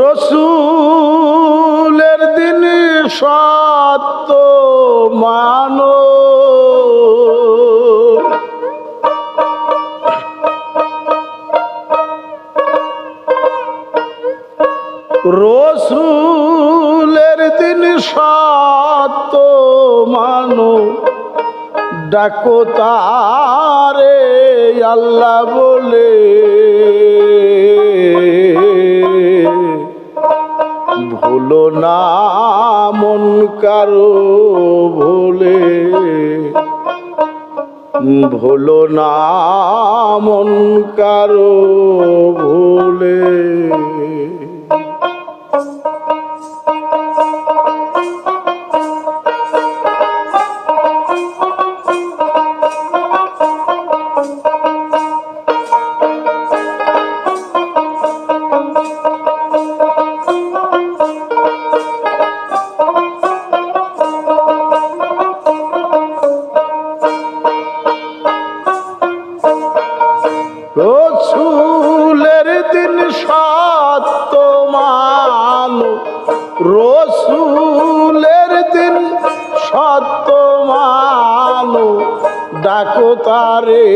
রসুলের দিন সত্য মানো। রসুলের দিন সত্য মানো। ডাকো তারে আল্লাহ বলে। ভুলো না মন কারও ভোলে। ভুলো না মন কারও ভুলে। ডাকো তারে,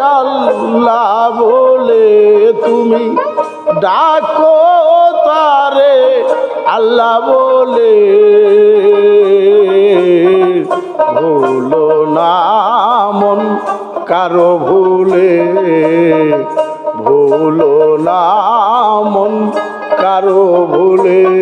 আল্লাহ বলে তুমি। ডাকো তারে, আল্লাহ বলে। ভুলো না মন কারও ভুলে। ভুলো না মন কারও ভুলে।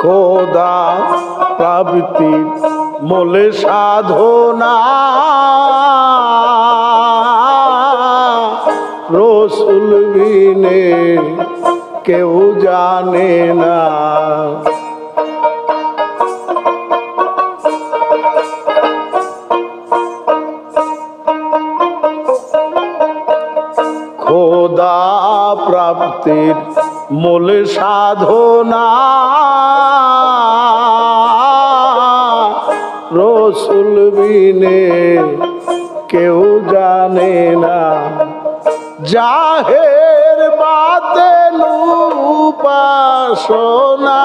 খোদা প্রাবৃতি মোলে সাধনা। রসুল বিনে কেউ জানে না। খোদা প্রাপ্তির মূল সাধনা। বিনে কেউ জানে না। জাহের বাতে উপাসনা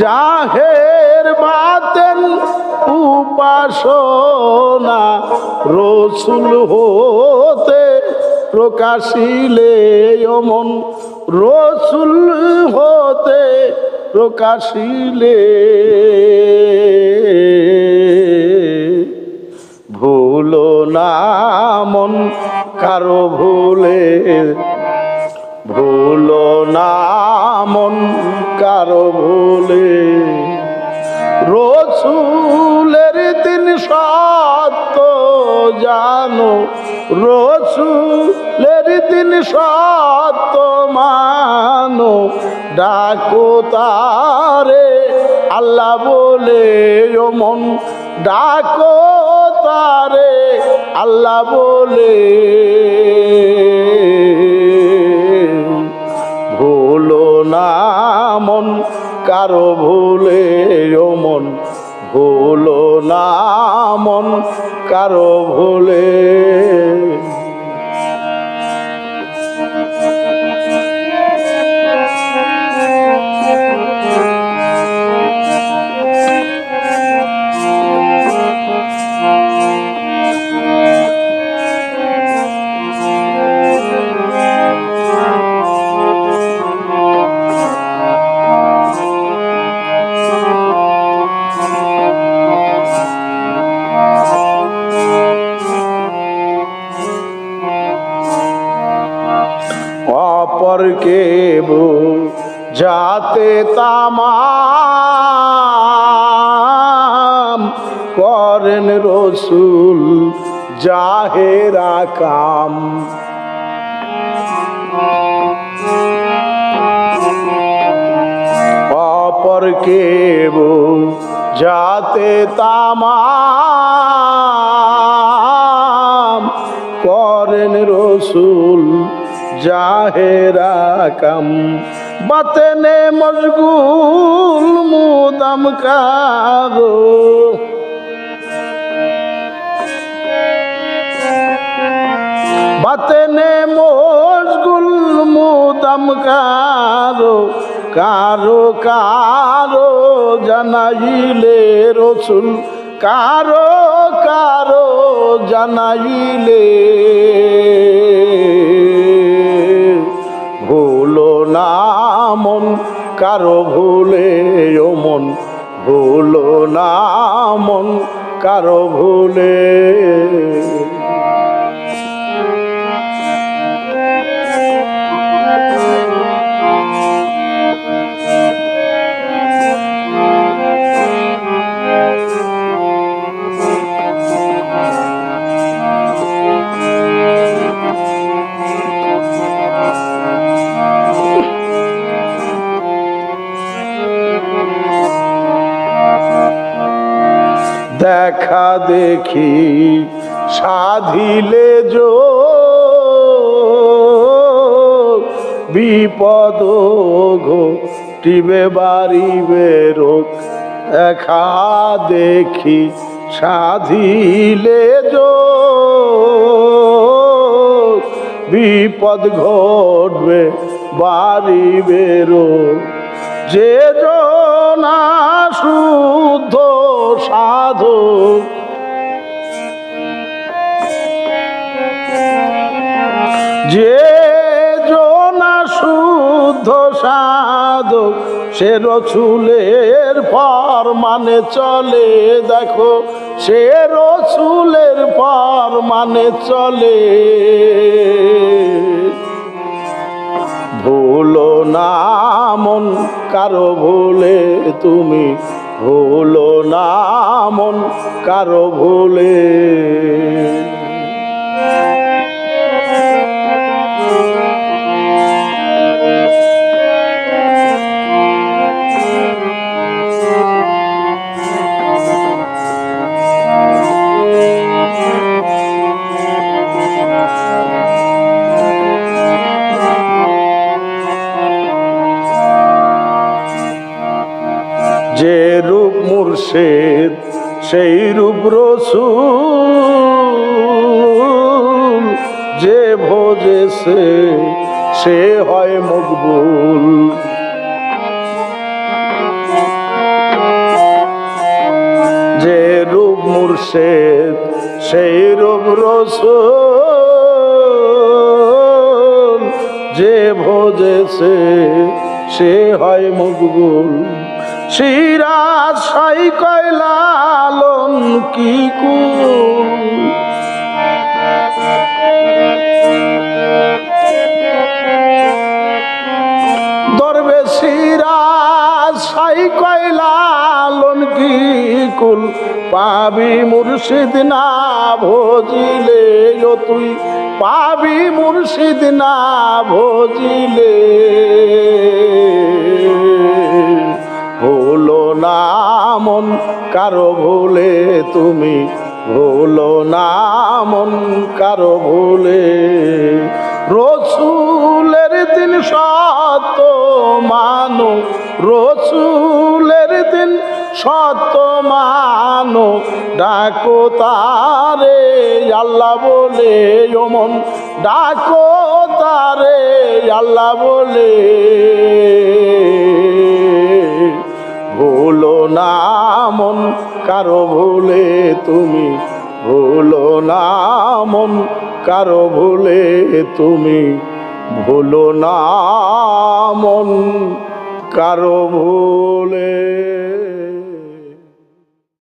জাহের বাতেন উপাসনা রসুল হতে প্রকাশিলে অমন রসুল হতে প্রকাশিলে। ভুলো নামন কারও ভুলে। ভুলো না মন কারও ভুলে। রসুলের দিন সত্য জানো রসুলের দিন সত্য মানো ডাকো তারে। আল্লাহ বলে মন, ডাকো তারে। আল্লাহ বলে, ভুলো না মন, কারও ভুলে ও মন ভুলো না মন কারও ভুলে। অপরকে যাতে তামাম করেন রসুল জাহেরা কাম। অপরকে যাতে তামাম করেন রসুল জাহেরা কাম বাতেনে মশগুল মুদাম কারও বাতেনে মশগুল মুদাম কারও কারও কারও জানাইলে রসুল কারও কারও জানাইলে মন কারও ভুলে ও মন ভুলো না মন কারও ভুলে। দেখা দেখি সাধিলে যো বিপদ ঘটিবে, বাড়িবে রোগ। দেখা দেখি সাধিলে যো বিপদ ঘটবে, বাড়িবে রোগ। যে জনা শুদ্ধ শুদ্ধ সাধু সে রসুলের পর মানে চলে, দেখো, সে রসুলের পর মানে চলে। ভুলো না মন কারও ভুলে, তুমি ভুলো না মন কারও ভুলে। যে রূপ মুর্শেদ, সেই রূপ রসুল। যে ভোজে সে হয় মকবুল। যে রূপ মুর্শেদ, সেই রূপ রসুল। যে ভোজে সে সে হয় মকবুল। সিরাজ কয়লালন কি কুল দরবে সিরাজ কয়লালন কি কুল? পাবি মুর্শিদ না ভজিলে তুই। পাবি মুর্শিদ না ভজিলে। না মন, কারও ভুলে তুমি ভুলো না মন, কারও ভুলে। রসুলের দিন সত্য মানো, রসুলের দিন সত্য মানো। ডাকো তারে, আল্লাহ বলে ওমন ডাকো তারে, আল্লাহ বলে। মন কারও ভুলে তুমি ভুলো না মন কারও ভুলে তুমি ভুলো না মন কারও ভুলে